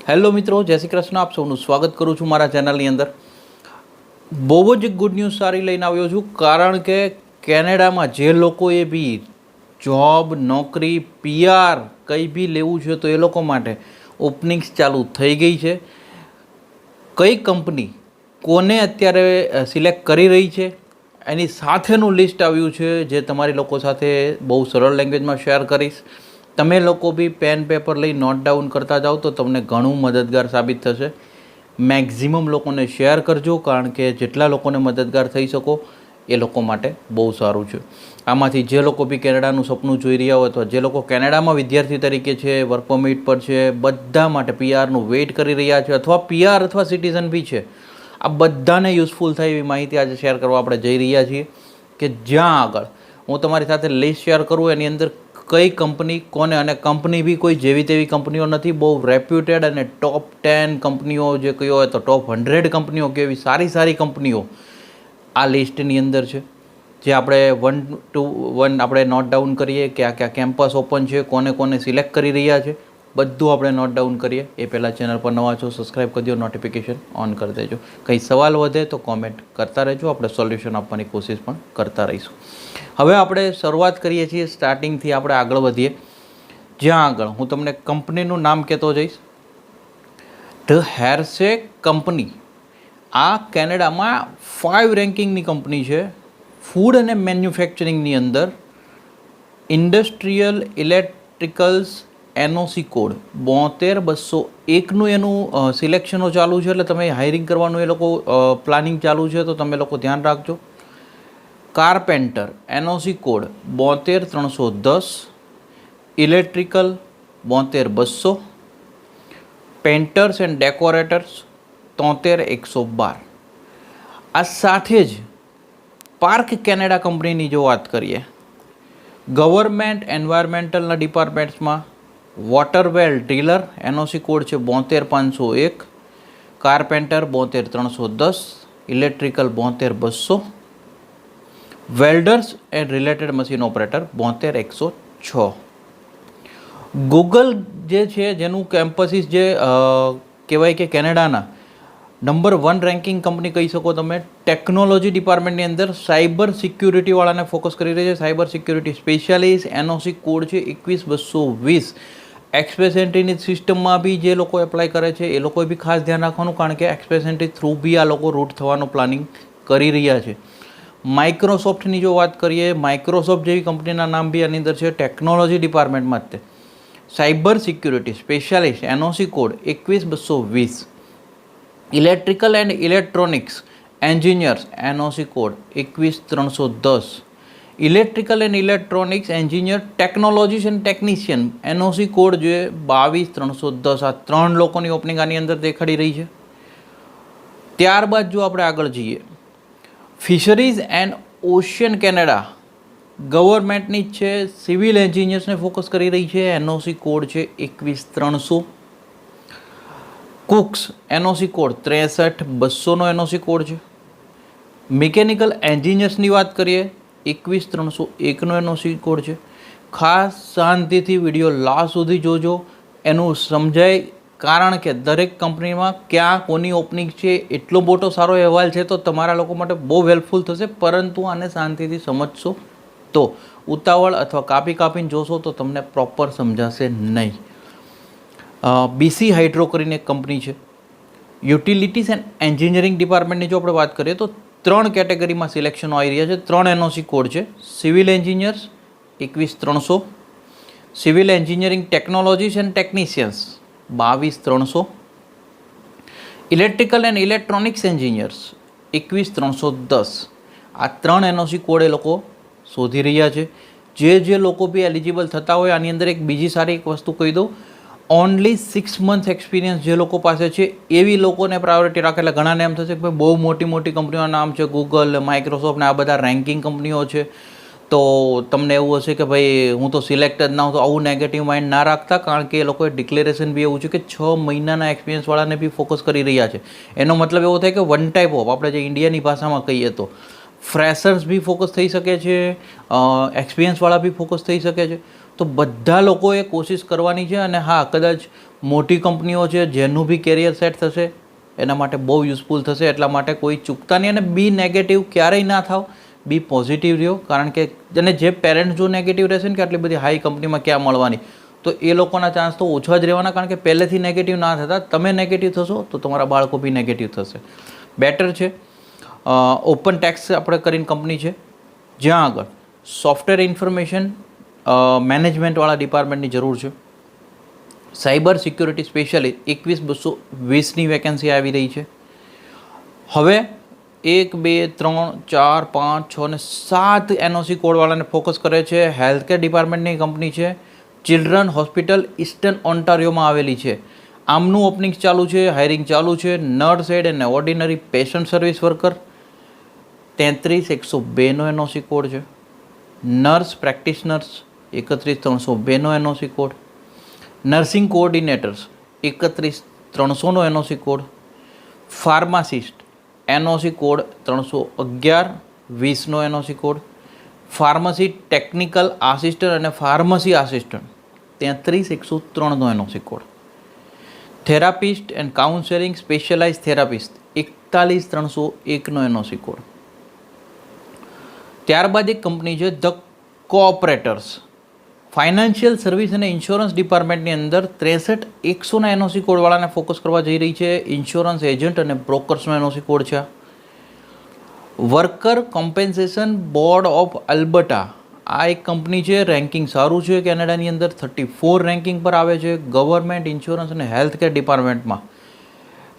Hello મિત્રો, જય શ્રી કૃષ્ણ. આપ સૌનું સ્વાગત કરું છું મારા ચેનલની અંદર. બહુ જ ગુડ ન્યૂઝ સારી લઈને આવ્યો છું, કારણ કે કેનેડામાં જે લોકોએ બી જોબ નોકરી પીઆર કંઈ બી લેવું છે તો એ લોકો માટે ઓપનિંગ્સ ચાલુ થઈ ગઈ છે. કઈ કંપની કોને અત્યારે સિલેક્ટ કરી રહી છે, એની સાથેનું લિસ્ટ આવ્યું છે, જે તમારી લોકો સાથે બહુ સરળ લેંગ્વેજમાં શેર કરીશ. તમે લોકો બી પેન પેપર લઈ નોટ ડાઉન કરતા જાઓ તો તમને ઘણું મદદગાર સાબિત થશે. મેક્ઝિમમ લોકોને શેર કરજો કારણ કે જેટલા લોકોને મદદગાર થઈ શકો એ લોકો માટે બહુ સારું છે. આમાંથી જે લોકો બી કેનેડાનું સપનું જોઈ રહ્યા હોય અથવા જે લોકો કેનેડામાં વિદ્યાર્થી તરીકે છે વર્ક પરમિટ પર છે, બધા માટે પીઆરનું વેઇટ કરી રહ્યા છે અથવા પીઆર અથવા સિટીઝન બી છે. આ બધાને યુઝફુલ થાય એવી માહિતી આજે શેર કરવા આપણે જઈ રહ્યા છીએ કે જ્યાં આગળ હું તમારી સાથે લિસ્ટ શેર કરું, એની અંદર કઈ કંપની, કોને અને કંપની બી કોઈ જેવી તેવી કંપનીઓ નથી, બહુ રેપ્યુટેડ અને ટોપ ટેન કંપનીઓ જે કહ્યું હોય તો ટોપ હંડ્રેડ કંપનીઓ કે એવી સારી સારી કંપનીઓ આ લિસ્ટની અંદર છે. જે આપણે વન ટુ વન આપણે નોટ ડાઉન કરીએ કે આ કયા કેમ્પસ ઓપન છે, કોને કોને સિલેક્ટ કરી રહ્યા છે. બધું આપણે નોટ ડાઉન કરીએ. એ પહેલાં ચેનલ પર નવા છો સબસ્ક્રાઈબ કરી દો નોટિફિકેશન ઓન કરી દેજો. કંઈ સવાલ વધે તો કોમેન્ટ કરતા રહેજો. આપણે સોલ્યુશન આપવાની કોશિશ પણ કરતા રહીશું. હવે આપણે શરૂઆત કરીએ છીએ સ્ટાર્ટિંગથી આપણે આગળ વધીએ. જ્યાં આગળ, હું તમને કંપનીનું નામ કહેતો જઈશ. ધ હેરસે કંપની આ કેનેડામાં ફાઇવ રેન્કિંગની કંપની છે. ફૂડ અને મેન્યુફેક્ચરિંગની અંદર ઇન્ડસ્ટ્રીયલ ઇલેક્ટ્રિકલ્સ એનઓસી કોડ. બોતેર બસો એકનું એનું સિલેક્શનો ચાલુ છે એટલે તમે હાયરિંગ કરવાનું એ લોકો પ્લાનિંગ ચાલુ છે તો તમે લોકો ધ્યાન રાખજો. કારપેન્ટર એનઓસી કોડ, બોતેર ત્રણસો દસ. ઇલેક્ટ્રિકલ બોતેર બસો. પેન્ટર્સ એન્ડ ડેકોરેટર્સ તોતેર એકસો બાર. આ સાથે જ પાર્ક કેનેડા કંપનીની જો વાત કરીએ ગવર્મેન્ટ એન્વાયરમેન્ટલના ડિપાર્ટમેન્ટ્સમાં water well driller NOC code છે બોતેર પાંચસો એક. કાર્પેન્ટર બોતેર ત્રણસો દસ. ઇલેક્ટ્રિકલ બોતેર બસો. Welders and related machine operator બોતેર એકસો છ. ગૂગલ જે છે, જેનું કેમ્પસીસ જે કહેવાય કે કેનેડાના નંબર વન રેન્કિંગ કંપની કહી શકો તમે. ટેકનોલોજી ડિપાર્ટમેન્ટની અંદર સાયબર સિક્યુરિટીવાળાને ફોકસ કરી રહી છે. Cyber security specialist NOC code છે, એકવીસ બસો વીસ. એક્સપ્રેસ એન્ટ્રીની સિસ્ટમમાં બી જે લોકો એપ્લાય કરે છે, એ લોકોએ બી ખાસ ધ્યાન રાખવાનું કારણ કે એક્સપ્રેસ એન્ટ્રી થ્રુ બી આ લોકો રૂટ થવાનું પ્લાનિંગ કરી રહ્યા છે. માઇક્રોસોફ્ટની જો વાત કરીએ માઇક્રોસોફ્ટ જેવી કંપનીના નામ બી આની અંદર છે ટેકનોલોજી ડિપાર્ટમેન્ટમાં જ તે. Cyber security specialist NOC code એકવીસ બસો વીસ. Electrical and electronics engineers NOC code એકવીસ ત્રણસો દસ. Electrical and electronics engineer, technologies and technician. NOC code જે બાવીસ, ત્રણસો દસ, આ ત્રણ લોકોની ઓપનિંગ આની અંદર દેખાડી રહી છે. ત્યારબાદ જો આપણે આગળ જઈએ. ફિશરીઝ એન્ડ ઓશિયન કેનેડા ગવર્મેન્ટની જ છે સિવિલ એન્જિનિયર્સને ફોકસ કરી રહી છે. એનઓસી કોડ છે એકવીસ, ત્રણસો. કુક્સ એનઓસી કોડ ત્રેસઠ, બસોનો એનઓસી કોડ છે. મિકેનિકલ એન્જિનિયર્સની વાત કરીએ એકવીસ ત્રણસો એકનો એનઓસી કોડ છે. ખાસ શાંતિથી વીડિયો લાસ્ટ સુધી જોજો. એનું સમજાય કારણ કે દરેક કંપનીમાં ક્યાં કોની ઓપનિંગ છે, એટલો મોટો સારો અહેવાલ છે તો તમારા લોકો માટે બહુ હેલ્પફુલ થશે. પરંતુ આને શાંતિથી સમજશો તો. ઉતાવળ અથવા કાપી કાપીને જોશો તો તમને પ્રોપર સમજાશે નહીં. બીસી હાઇડ્રો કરીને એક કંપની છે. યુટિલિટીઝ એન્ડ એન્જિનિયરિંગ ડિપાર્ટમેન્ટની જો આપણે વાત કરીએ તો ત્રણ કેટેગરીમાં સિલેક્શનો આવી રહ્યા છે. ત્રણ એનઓસી કોડ છે. સિવિલ એન્જિનિયર્સ, એકવીસ ત્રણસો. Civil engineering technologies and technicians, બાવીસ ત્રણસો. ઇલેક્ટ્રિકલ એન્ડ ઇલેક્ટ્રોનિક્સ એન્જિનિયર્સ, એકવીસ ત્રણસો દસ. આ ત્રણ એનઓસી કોડ એ લોકો શોધી રહ્યા છે. જે જે લોકો બી એલિજિબલ થતા હોય, આની અંદર એક બીજી સારી એક વસ્તુ કહી દઉં. ઓનલી સિક્સ મંથ એક્સપિરિયન્સ જે લોકો પાસે છે, એવી લોકોને પ્રાયોરિટી રાખે. એટલે ઘણાને એમ થશે કે ભાઈ, બહુ મોટી મોટી કંપનીઓના નામ છે ગૂગલ માઇક્રોસોફ્ટ ને આ બધા રેન્કિંગ કંપનીઓ છે. તો તમને એવું હશે કે ભાઈ, હું તો સિલેક્ટ જ ના હું તો આવું નેગેટિવ માઇન્ડ ના રાખતા, કારણ કે એ લોકોએ ડિક્લેરેશન બી એવું છે કે છ મહિનાના એક્સપિરિયન્સવાળાને બી ફોકસ કરી રહ્યા છે. એનો મતલબ એવો થાય કે વન ટાઈપ ઓફ આપણે જે ઇન્ડિયાની ભાષામાં કહીએ તો ફ્રેશર્સ બી ફોકસ થઈ શકે છે એક્સપિરિયન્સવાળા બી ફોકસ થઈ શકે છે. તો બધા લોકોએ કોશિશ કરવાની છે અને હા, કદાચ મોટી કંપનીઓ છે જેનું બી કેરિયર સેટ થશે, એના માટે બહુ યુઝફુલ થશે, એટલા માટે કોઈ ચૂકતા નહીં અને બી નેગેટિવ ક્યારેય ના થાવ, બી પોઝિટિવ રહ્યો. કારણ કે, અને જે પેરેન્ટ્સ જો નેગેટિવ રહેશે ને કે આટલી બધી હાઈ કંપનીમાં ક્યાં મળવાની? તો એ લોકોના ચાન્સ તો ઓછા જ રહેવાના કારણ કે પહેલેથી નેગેટિવ ના થતા. તમે નેગેટિવ થશો તો તમારા બાળકો બી નેગેટિવ થશે. બેટર છે. ઓપન ટેક્સ આપણે કરીને કંપની છે. જ્યાં આગળ સોફ્ટવેર ઇન્ફોર્મેશન મેનેજમેન્ટવાળા ડિપાર્ટમેન્ટની જરૂર છે. સાયબર સિક્યુરિટી સ્પેશિયાલિસ્ટ એકવીસ બસો વીસની વેકેન્સી આવી રહી છે. હવે એક, બે, ત્રણ, ચાર, પાંચ, છ ને સાત એનઓસી કોડવાળાને ફોકસ કરે છે. હેલ્થકેર ડિપાર્ટમેન્ટની કંપની છે. ચિલ્ડ્રન હોસ્પિટલ ઇસ્ટર્ન ઓન્ટારિયોમાં આવેલી છે. આમનું ઓપનિંગ ચાલુ છે હાયરિંગ ચાલુ છે. નર્સ એડ અને ઓર્ડિનરી પેશન્ટ સર્વિસ વર્કર તેત્રીસ, એકસો બેનો એનઓસી કોડ છે. નર્સ પ્રેક્ટિશનર્સ એકત્રીસ, ત્રણસો બેનો એનઓસી કોડ નર્સિંગ કોઓર્ડિનેટર્સ એકત્રીસ, ત્રણસોનો NOC code pharmacist NOC code ત્રણસો અગિયાર, વીસનો NOC code pharmacy technical assistant અને ફાર્મસી આસિસ્ટન્ટ તેત્રીસ, એકસો ત્રણનો NOC code therapist and counselling specialise therapist એકતાલીસ, ત્રણસો એકનો એનઓસી કોડ ત્યારબાદ એક કંપની છે ધ કોઓપરેટર્સ ફાઇનાન્શિયલ સર્વિસ અને ઇન્સ્યોરન્સ ડિપાર્ટમેન્ટની અંદર ત્રેસઠ એકસોના એનઓસી કોડવાળાને ફોકસ કરવા જઈ રહી છે. ઇન્સ્યોરન્સ એજન્ટ અને બ્રોકર્સનો એનઓસી કોડ છે. Worker compensation board of Alberta આ એક કંપની છે. રેન્કિંગ સારું છે. કેનેડાની અંદર થર્ટી ફોર રેન્કિંગ પર આવે છે. ગવર્મેન્ટ ઇન્સ્યોરન્સ અને health care ડિપાર્ટમેન્ટમાં.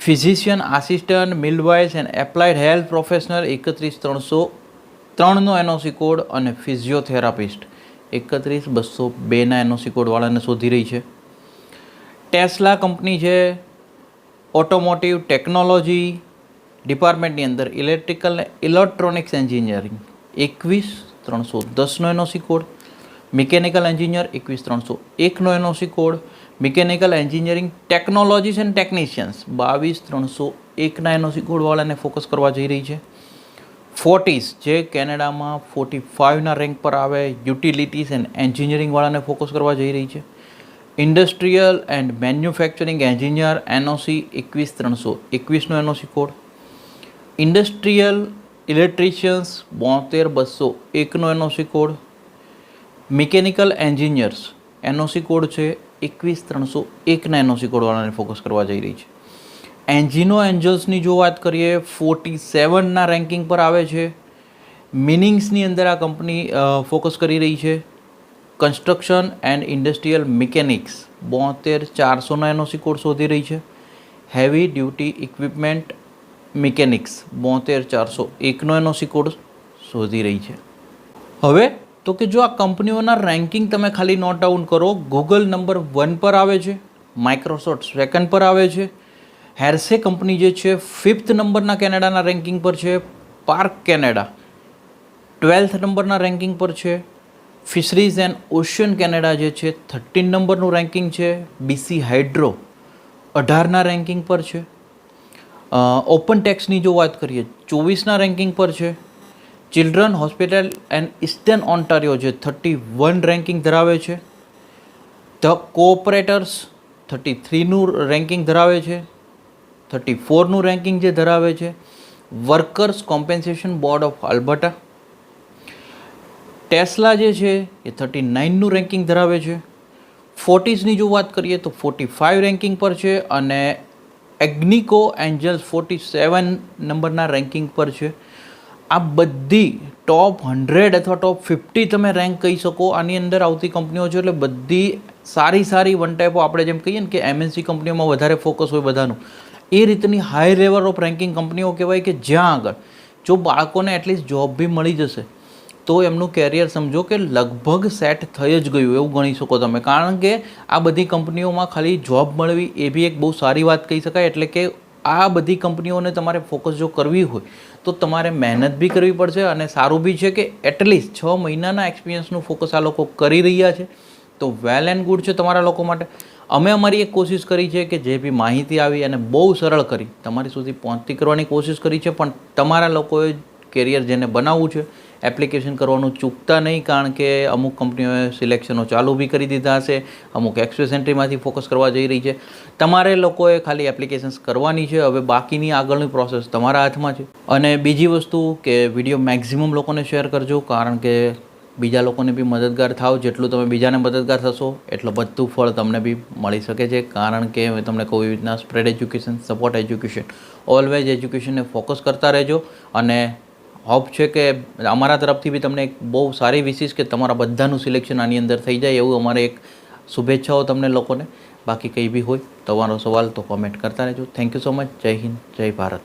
Physician assistant midwives and applied health professional એકત્રીસ ત્રણસો ત્રણનો એનઓસી કોડ અને ફિઝિયોથેરાપિસ્ટ. એકત્રીસ બસો બેના એનઓસી કોડવાળાને શોધી રહી છે. ટેસ્લા કંપની છે ઓટોમોટિવ ટેકનોલોજી ડિપાર્ટમેન્ટની અંદર ઇલેક્ટ્રિકલ ઇલેક્ટ્રોનિક્સ એન્જિનિયરિંગ એકવીસ ત્રણસો દસનો એનઓસી કોડ મિકેનિકલ એન્જિનિયર એકવીસ ત્રણસો એકનો NOC code mechanical engineering technologies and technicians બાવીસ ત્રણસો એકના એનઓસી કોડવાળાને ફોકસ કરવા જઈ રહી છે. ફોર્ટીસ, જે કેનેડામાં ફોર્ટી ફાઇવના રેન્ક પર આવે, યુટિલિટીઝ એન્ડ એન્જિનિયરિંગવાળાને ફોકસ કરવા જઈ રહી છે. Industrial and manufacturing engineer, NOC એકવીસ ત્રણસો, એકવીસનો એનઓસી કોડ. ઇન્ડસ્ટ્રીયલ ઇલેક્ટ્રિશિયન્સ, બોતેર બસો, એકનો NOC code. Mechanical engineers, NOC code છે, એકવીસ ત્રણસો, એકના એનઓસી કોડવાળાને ફોકસ કરવા જઈ રહી છે. એન્જિનો એન્જલ્સની જો વાત કરીએ ફોર્ટી સેવનના રેન્કિંગ પર આવે છે. મિનિંગ્સની અંદર આ કંપની ફોકસ કરી રહી છે. કન્સ્ટ્રક્શન એન્ડ ઇન્ડસ્ટ્રીયલ મિકેનિક્સ બોતેર ચારસોના એનઓસી કોડ શોધી રહી છે. હેવી ડ્યુટી ઇક્વિપમેન્ટ મિકેનિક્સ બોતેર ચારસો એકનો એનઓસી કોડ શોધી રહી છે. હવે, તો કે જો આ કંપનીઓના રેન્કિંગ તમે ખાલી નોટ ડાઉન કરો ગૂગલ નંબર વન પર આવે છે માઇક્રોસોફ્ટ સેકન્ડ પર આવે છે હેરસે કંપની જે છે, ફિફ્થ નંબરના કેનેડાના રેન્કિંગ પર છે, પાર્ક કેનેડા. ટ્વેલ્થ નંબરના રેન્કિંગ પર છે, ફિશરીઝ એન્ડ ઓશિયન કેનેડા જે છે, થર્ટીન નંબરનું રેન્કિંગ છે, બીસી હાઇડ્રો અઢારના રેન્કિંગ પર છે. ઓપન ટેક્સની જો વાત કરીએ, ચોવીસના રેન્કિંગ પર છે. Children hospital and eastern Ontario જે થર્ટી વન રેન્કિંગ ધરાવે છે. ધ કોઓપરેટર્સ થર્ટી થ્રીનું રેન્કિંગ ધરાવે છે. થર્ટી ફોરનું રેન્કિંગ જે ધરાવે છે workers compensation board of Alberta Tesla જે છે, એ થર્ટી નાઇનનું રેન્કિંગ ધરાવે છે. ફોર્ટીઝની જો વાત કરીએ તો ફોર્ટી ફાઇવ રેન્કિંગ પર છે અને એગ્નિકો એન્જલ્સ ફોર્ટી સેવન નંબરના રેન્કિંગ પર છે. આ બધી ટોપ હંડ્રેડ અથવા ટોપ ફિફ્ટી તમે રેન્ક કહી શકો. આની અંદર આવતી કંપનીઓ છે એટલે બધી સારી સારી વન ટાઈપો આપણે જેમ કહીએ ને કે એમએનસી કંપનીઓમાં વધારે ફોકસ હોય બધાનું. એ રીતની હાઈ લેવલ ઓફ રેન્કિંગ કંપનીઓ કહેવાય કે જ્યાં આગળ જો બાળકોને એટલીસ્ટ જોબ બી મળી જશે, તો એમનું કેરિયર સમજો કે લગભગ સેટ થઈ જ ગયું, એવું ગણી શકો તમે. કારણ કે આ બધી કંપનીઓમાં ખાલી જોબ મળવી એ બી એક બહુ સારી વાત કહી શકાય, એટલે કે આ બધી કંપનીઓને તમારે ફોકસ જો કરવી હોય, તો તમારે મહેનત બી કરવી પડશે અને સારું બી છે કે એટલીસ્ટ છ મહિનાના એક્સપિરિયન્સનું ફોકસ આ લોકો કરી રહ્યા છે. તો વેલ એન્ડ ગુડ છે તમારા લોકો માટે. અમે અમારી એક કોશિશ કરી છે કે જે બી માહિતી આવી અને બહુ સરળ કરી, તમારી સુધી પહોંચતી કરવાની કોશિશ કરી છે, પણ તમારા લોકોએ કેરિયર જેને બનાવવું છે એપ્લિકેશન કરવાનું ચૂકતા નહીં, કારણ કે અમુક કંપનીઓએ સિલેક્શનો ચાલુ બી કરી દીધા હશે, અમુક એક્સપ્રેસ એન્ટ્રીમાંથી ફોકસ કરવા જઈ રહી છે. તમારે લોકોએ ખાલી એપ્લિકેશન્સ કરવાની છે, હવે બાકીની આગળની પ્રોસેસ તમારા હાથમાં છે. અને બીજી વસ્તુ કે વીડિયો મેક્ઝિમમ લોકોને શેર કરજો, કારણ કે બીજા લોકોને બી મદદગાર થાવ જેટલું તમે બીજાને મદદગાર થશો, એટલું બધું ફળ તમને બી મળી શકે છે. કારણ કે મેં તમને કહું એવી રીતના spread education support education always એજ્યુકેશનને focus કરતા રહેજો. અને હોપ છે કે અમારા તરફથી બી તમને એક બહુ સારી વિશિષ કે તમારા બધાનું સિલેક્શન આની અંદર થઈ જાય એવું અમારે એક શુભેચ્છાઓ તમને લોકોને. બાકી કંઈ બી હોય તમારો સવાલ તો કોમેન્ટ કરતા રહેજો. થેન્ક યુ સો મચ જય હિન્દ, જય ભારત.